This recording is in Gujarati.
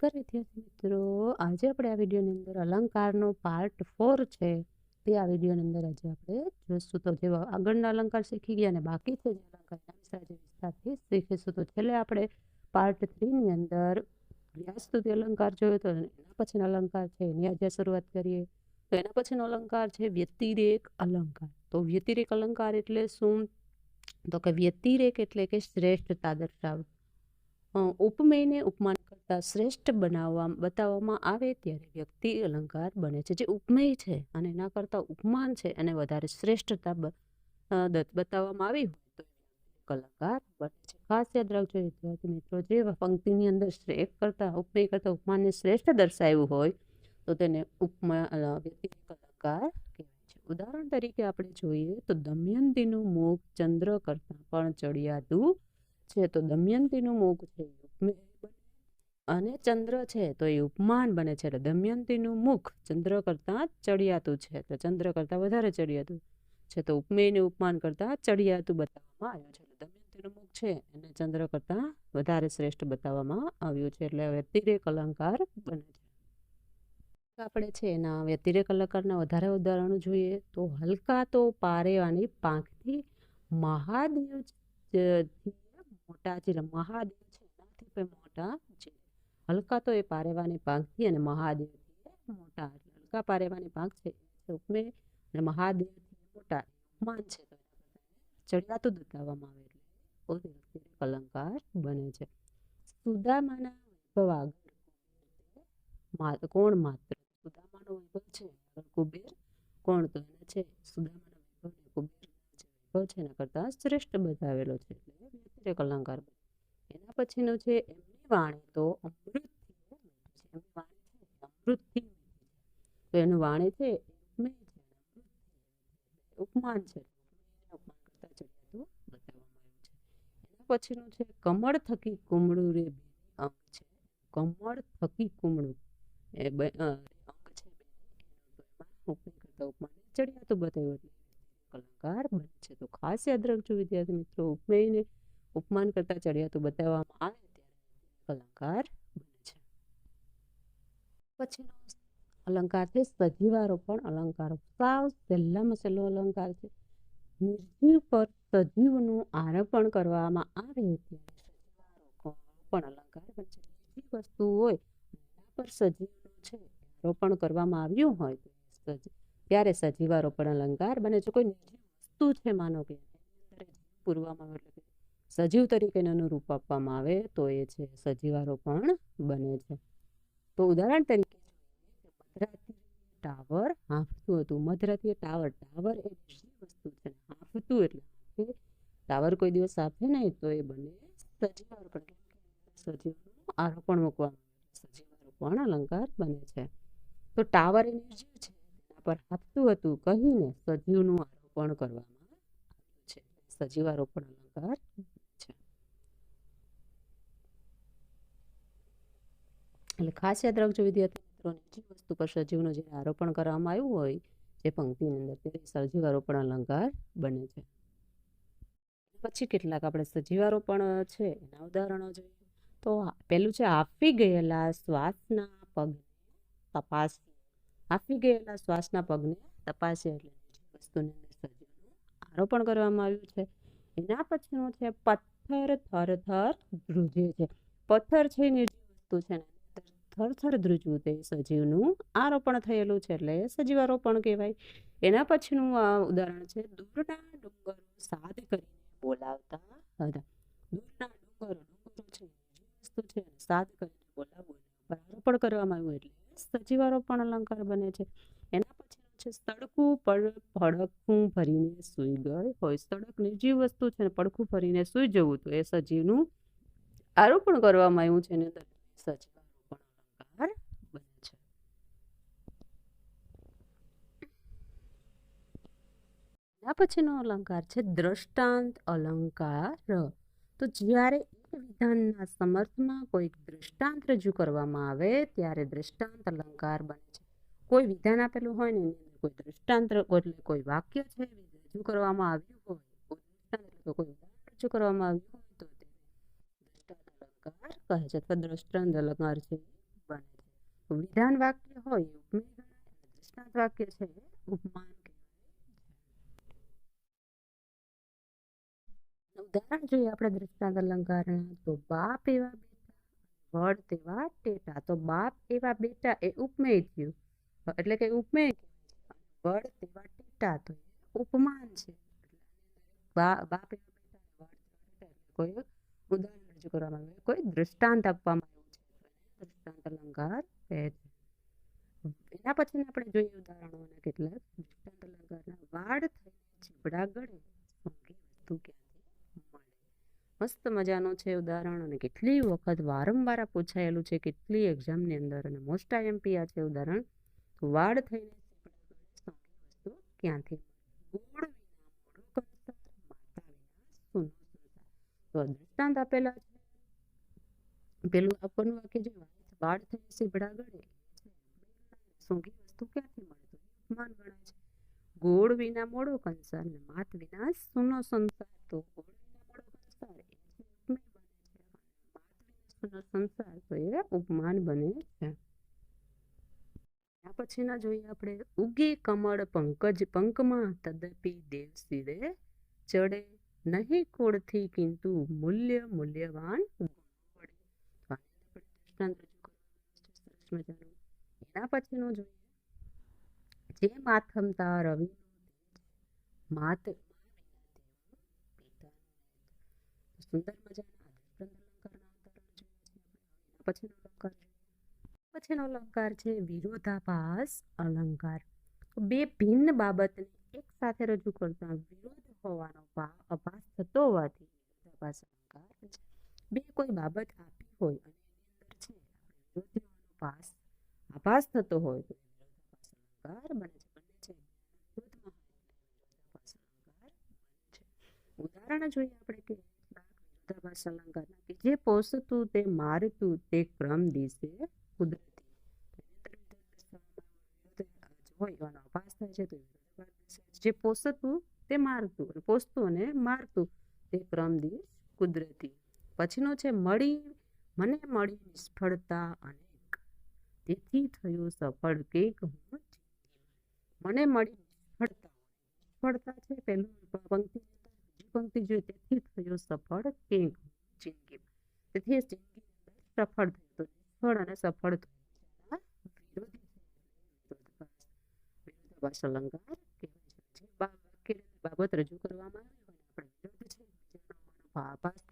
નમસ્કાર વિદ્યાર્થી મિત્રો. આજે આપણે આ વિડીયોની અંદર અલંકારનો પાર્ટ ફોર છે તે આ વિડીયોની અંદર આજે આપણે જોઈશું. તો જેવા આગળના અલંકાર શીખી ગયા અને બાકી છે જે અલંકાર વિસ્તારથી શીખીશું. તો છેલ્લે આપણે પાર્ટ થ્રીની અંદર વ્યાસસ્તુતિ અલંકાર જોયો તો એના પછીનો અલંકાર છે એની આજે શરૂઆત કરીએ. તો એના પછીનો અલંકાર છે વ્યતિરેક અલંકાર. તો વ્યતિરેક અલંકાર એટલે શું? તો કે વ્યતિરેક એટલે કે શ્રેષ્ઠતા દર્શાવ અ, ઉપમેયને ઉપમાન કરતાં શ્રેષ્ઠ બનાવવા, બતાવવામાં આવે ત્યારે વ્યક્તિ અલંકાર બને છે. જે ઉપમેય છે અને એના કરતાં ઉપમાન છે અને વધારે શ્રેષ્ઠતા બતાવવામાં આવી હોય તો એ અલંકાર બને છે. ખાસ યાદ રાખજો, વિદ્યાર્થી મિત્રો, જે પંક્તિની અંદર શ્રેષ્ઠ કરતાં ઉપમેય કરતાં ઉપમાનને શ્રેષ્ઠ દર્શાવ્યું હોય તો તેને ઉપમા વ્યક્તિ અલંકાર કહેવાય છે. ઉદાહરણ તરીકે આપણે જોઈએ તો દમયંતીનું મુખ ચંદ્ર કરતાં પણ ચડિયાતું છે તો દમયંતીનું મુખ છે અને ચંદ્ર છે તો એ ઉપમાન બને છે. એટલે દમયંતીનું મુખ ચંદ્ર કરતાં ચડિયાતું છે. એટલે ચંદ્ર કરતાં વધારે ચડિયાતું છે. તો ઉપમેયને ઉપમાન કરતાં ચડિયાતું બતાવવામાં આવ્યું છે. દમયંતીનું મુખ છે એને ચંદ્ર કરતાં વધારે શ્રેષ્ઠ બતાવવામાં આવ્યું છે. એટલે વ્યતિરેક અલંકાર બને છે. આપણે છે એના વ્યતિરેક અલંકારના વધારે ઉદાહરણો જોઈએ તો હલકા તો પારેવાની પાંખથી મહાદેવ મોટા મહાદેવ છે, એનાથી પણ મોટા છે. હલકા તો એ પારેવાની પાંખથી અને મહાદેવથી મોટા. એટલે હલકા પારેવાની પાંખ છે ઉપમે અને મહાદેવથી મોટા. ઉપમાન છે ચડિયાતું બતાવવામાં આવે એટલે વ્યતિરેક અલંકાર બને છે. સુદામાના વૈભવ આગળ કોણ માત્ર? સુદામાનો વૈભવ છે કુબેર. કોણ તો એને છે? સુદામાના વૈભવ કુબેર છે એના કરતાં શ્રેષ્ઠ બતાવેલો છે. એટલે વ્યતિરેક અલંકાર એના પછીનો છે, એમની વાણી તો અમૃતથી એમની વાણી છે, અમૃતથી તો એનું વાણી છે ઉપમાન છે, ઉપમાન કરતા ચડિયાતું બતાવવામાં આવ્યું છે. એના પછીનું છે, કમળ થકી કુમળું રે અંગ છે. કમળ થકી કુમળું. એ અંગ છે ઉપમાન કરતાં ઉપમાન ચડિયાતું બતાવ્યું. એટલે કલાકાર બને છે. તો ખાસ યાદ રાખજો વિદ્યાર્થી મિત્રો, ઉપમેયને ઉપમાન કરતાં ચડિયાતું બતાવવામાં આવે ત્યારે અલંકાર બને છે. પછીનો અલંકાર છે, સજીવારો પણ અલંકાર. સાવ સહેલામાં સહેલો અલંકાર છે. નિર્જીવ પર સજીવનું આરોપણ કરવામાં આવે ત્યારે પણ અલંકાર બને છે. નિર્જીવ વસ્તુ હોય પર સજીવનું છે, આરોપણ કરવામાં આવ્યું હોય ત્યારે સજીવારોપણ અલંકાર બને છે. કોઈ નિર્જીવ વસ્તુ છે માનો કે પૂરવામાં એટલે સજીવ તરીકે એનું રૂપ આપવામાં આવે તો એ છે સજીવારોપણ બને છે. તો ઉદાહરણ તરીકે મધરાતી ટાવર હાંફતું હતું. મધરાતીય ટાવર ટાવર એ બીજી વસ્તુ છે. હાંફતું એટલે ટાવર કોઈ દિવસ આપે નહીં તો એ બને સજીવારોપણ સજીવનું આરોપણ મૂકવામાં સજીવારોપણ અલંકાર બને છે. તો ટાવર એ નિર્જીવ છે. તેના પર હાંફતું હતું કહીને સજીવનું આરોપણ કરવામાં આવ્યું છે. સજીવારોપણ અલંકાર એટલે ખાસ યાદ રાખજો વિદ્યાર્થી મિત્રોને, જે વસ્તુ પર સજીવનું જે આરોપણ કરવામાં આવ્યું હોય, જે પંક્તિની અંદર તે સજીવારોપણ અલંકાર બને છે. પછી કેટલાક આપણે સજીવારોપણ છે, એના ઉદાહરણો જોઈએ. તો આ પહેલું છે, આપી ગયેલા શ્વાસના પગને તપાસ. આપી ગયેલા શ્વાસના પગને તપાસે એટલે વસ્તુની અંદર સજીવનું આરોપણ કરવામાં આવ્યું છે. એના પછીનું છે, પથ્થર થર થર ધ્રુજે છે. પથ્થર છે નિર્જીવ વસ્તુ છે ને એની અંદર થર થર ધ્રુજવું તે સજીવનું આરોપણ થયેલું છે એટલે સજીવારોપણ કહેવાય. એના પછીનું આ ઉદાહરણ છે, દૂરના ડુંગરો સાદ કરીને બોલાવતા હતા. દૂરના ડુંગરો ડુંગરો છે, વસ્તુ છે સાદ કરીને બોલાવવું એના આરોપણ કરવામાં આવ્યું એટલે સજીવારોપણ અલંકાર બને છે. એના પછીનું છે સડકું પડ પડખું ભરીને સૂઈ ગઈ હોય. સડક નિર્જીવ વસ્તુ છે ને, પડખું ભરીને સૂઈ જવું તો એ સજીવનું આરોપણ કરવામાં આવ્યું છે ને અંદર સજીવારોપણ અલંકાર બને છે એના પછીનો અલંકાર છે દ્રષ્ટાંત અલંકાર. તો જ્યારે વિધાનના સમર્થમાં કોઈક દ્રષ્ટાંત રજૂ કરવામાં આવે, ત્યારે દ્રષ્ટાંત અલંકાર બને છે. કોઈ વિધાન આપેલું હોય ને કોઈ દ્રષ્ટાંત એટલે કોઈ વાક્ય છે રજૂ કરવામાં આવ્યું હોય, કોઈ રજૂ કરવામાં આવ્યું હોય, તો તે દ્રષ્ટાંત અલંકાર કહે છે અથવા દ્રષ્ટાંત અલંકાર છે બને છે. વિધાન વાક્ય હોય, ઉપમેય અને વાક્ય છે ઉપમાન ઉદાહરણ જોઈએ આપણે દૃષ્ટાંત અલંકારના, તો બાપ એવા બેટા, વડ તેવા ટેટા, તો બાપ એવા બેટા એ ઉપમેય થયું. એટલે કે ઉપમેય વડ તેવા ટેટા, તો ઉપમાન છે. બાપ કોઈ ઉદાહરણ રજૂ કરવામાં આવ્યું. કોઈ દૃષ્ટાંત આપવામાં આવ્યું છે. દ્રષ્ટાંત અલંકાર કહે છે. એના પછી આપણે જોઈએ ઉદાહરણોના કેટલાક. દૃષ્ટાંત અલંકારના વાડ થઈ ચીબડા ગળે. વસ્તુ મળે મસ્ત મજાનું છે ઉદાહરણ અને કેટલી વખત વારંવાર પૂછાયેલું છે, કેટલી એક્ઝામની અંદર અને મોસ્ટ આઈએમપી આ છે ઉદાહરણ. વાડ થઈને વસ્તુ ક્યાંથી મળે? તો ગણાય છે. ગોળ વિના મોડો કંસાર ને માત વિના સુનો સંસાર. તો ગોળ વિના મોડો કંસાર એ છે ઉપમેય બને છે અને માત વિના સૂનો સંસાર તો એ ઉપમાન બને છે. એના પછીના જોઈએ આપણે, ઉગી કમળ પંકજ પંકમાં તદપી દેવ શિરે ચડે નહીં કુળથી કિંતુ મૂલ્ય મૂલ્યવાન ગુણ વડે તો આની અંદર આપણે દૃષ્ટાંત રજૂ કરવાનું છે સરસ મજાનું એના પછીનું જોઈએ જે માથમતા રવિ માત સુંદર મજાના દૃષ્ટાંત અલંકારના ઉદાહરણ જોઈએ છીએ આપણે એના પછીનો અલંકાર પછીનો અલંકાર છે વિરોધાભાસ, અલંકાર. બે ભિન્ન બાબતને એક સાથે રજૂ કરતા વિરોધ હોવાનો અભાસ થતો હોવાથી વિરોધાભાસ અલંકાર છે. બે કોઈ બાબત આપી હોય અને અંદર છે આભાસ થતો હોય તો અલંકાર બને છે. ઉદાહરણ જોઈએ આપણે કે વિરોધાભાસ અલંકારના જે પોષતું તે મારતું તે ક્રમ દિશે કુદરતી જે પોષતું તે મારતું અને પોષતું અને મારતું તે ક્રમ દિશ કુદરતી. પછીનો છે મળી, મને મળી નિષ્ફળતા અનેક. તેથી થયું સફળ કેક હું મને મળી નિષ્ફળતા નિષ્ફળતા છે પહેલું પંક્તિ પંક્તિ જોઈએ તેથી થયો સફળ કેક હું જિંદગીમાં તેથી સફળ થયો નિષ્ફળ અને સફળ અલંકાર જે બાબત રજૂ કરવામાં આવે હોય આપણે વિરોધ છે બીજાનો